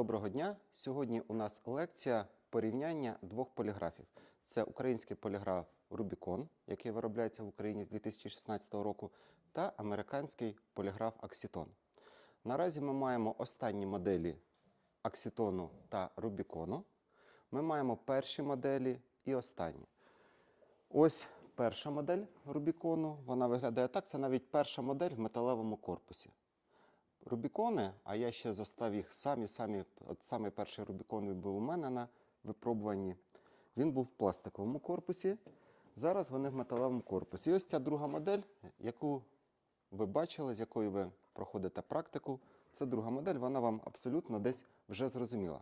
Доброго дня! Сьогодні у нас лекція порівняння двох поліграфів. Це український поліграф Rubicon, який виробляється в Україні з 2016 року, та американський поліграф Oxyton. Наразі ми маємо останні моделі Oxyton та Rubicon. Ми маємо перші моделі і останні. Ось перша модель Рубікону. Вона виглядає так. Це навіть перша модель в металевому корпусі. Рубікони, а я ще застав їх самі, самі, от самий перший Рубікон був у мене на випробуванні. Він був в пластиковому корпусі. Зараз вони в металевому корпусі. І ось ця друга модель, яку ви бачили, з якою ви проходите практику. Це друга модель, вона вам абсолютно десь вже зрозуміла.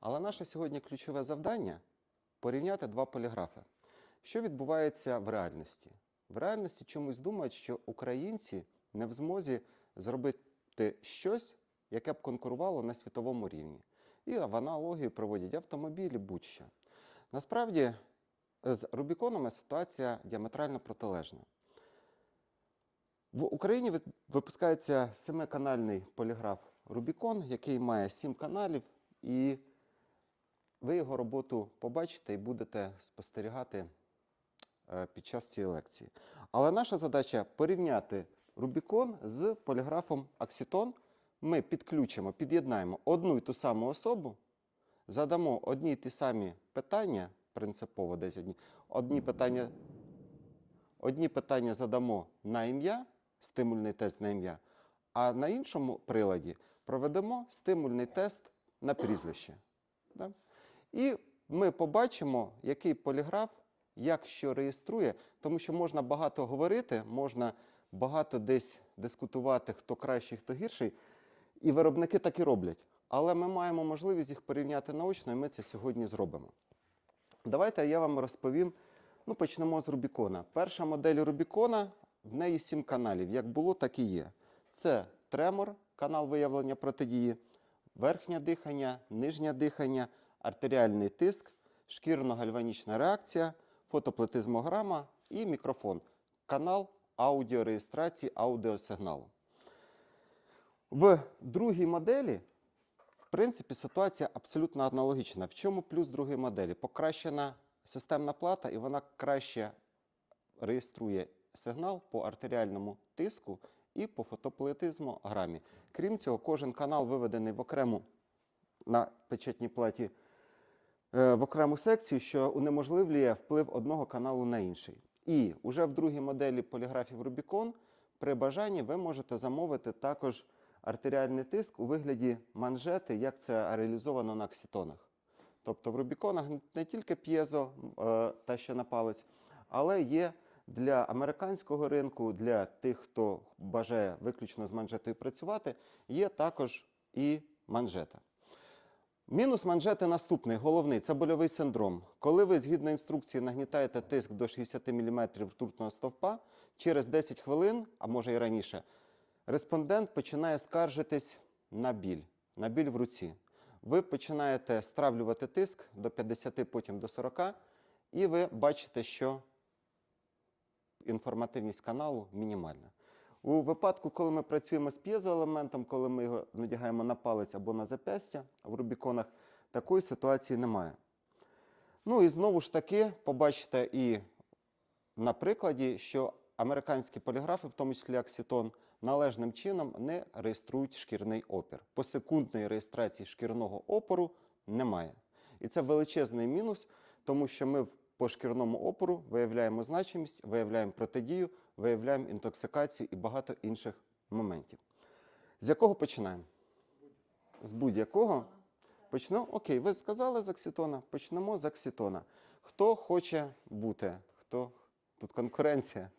Але наше сьогодні ключове завдання порівняти два поліграфи. Що відбувається в реальності? В реальності чомусь думають, що українці не в змозі зробити щось, яке б конкурувало на світовому рівні. І в аналогію проводять автомобілі, будь-що. Насправді, з Рубіконами ситуація діаметрально протилежна. В Україні випускається семиканальний поліграф Рубікон, який має сім каналів, і ви його роботу побачите і будете спостерігати е, під час цієї лекції. Але наша задача порівняти Рубікон з поліграфом Окситон. Ми підключимо, під'єднаємо одну і ту саму особу, задамо одні й ті самі питання, принципово десь одні, одні питання, одні питання задамо на ім'я, стимульний тест на ім'я, а на іншому приладі проведемо стимульний тест на прізвище. Да? І ми побачимо, який поліграф як що реєструє, тому що можна багато говорити, можна багато десь дискутувати, хто кращий, хто гірший. І виробники так і роблять. Але ми маємо можливість їх порівняти наочно, і ми це сьогодні зробимо. Давайте я вам розповім. Ну, почнемо з Рубікона. Перша модель Рубікона, в неї сім каналів. Як було, так і є. Це тремор, канал виявлення протидії, верхнє дихання, нижнє дихання, артеріальний тиск, шкірно-гальванічна реакція, фотоплетизмограма і мікрофон. Канал аудіореєстрації аудіосигналу. В другій моделі, в принципі, ситуація абсолютно аналогічна. В чому плюс другої моделі? Покращена системна плата, і вона краще реєструє сигнал по артеріальному тиску і по фотоплетизмограмі. Крім цього, кожен канал виведений в окрему на печатній платі е, в окрему секцію, що унеможливлює вплив одного каналу на інший. І вже в другій моделі поліграфів Rubicon при бажанні ви можете замовити також артеріальний тиск у вигляді манжети, як це реалізовано на окситонах. Тобто в Рубіконах не тільки п'єзо е, та що на палець, але є для американського ринку, для тих, хто бажає виключно з манжетою працювати, є також і манжета. Мінус манжети наступний, головний це больовий синдром. Коли ви згідно інструкції нагнітаєте тиск до 60 мм ртутного стовпа, через 10 хвилин, а може і раніше, респондент починає скаржитись на біль, на біль в руці. Ви починаєте стравлювати тиск до 50, потім до 40, і ви бачите, що інформативність каналу мінімальна. У випадку, коли ми працюємо з п'єзоелементом, коли ми його надягаємо на палець або на запястя в Рубіконах, такої ситуації немає. Ну і знову ж таки, побачите і на прикладі, що американські поліграфи, в тому числі Окситон, належним чином не реєструють шкірний опір. Посекундної реєстрації шкірного опору немає. І це величезний мінус, тому що ми по шкірному опору виявляємо значимість, виявляємо протидію, виявляємо інтоксикацію і багато інших моментів. З якого починаємо? З будь-якого. Почну? Окей, ви сказали з окситона. Почнемо з окситона. Хто хоче бути? Хто? Тут конкуренція.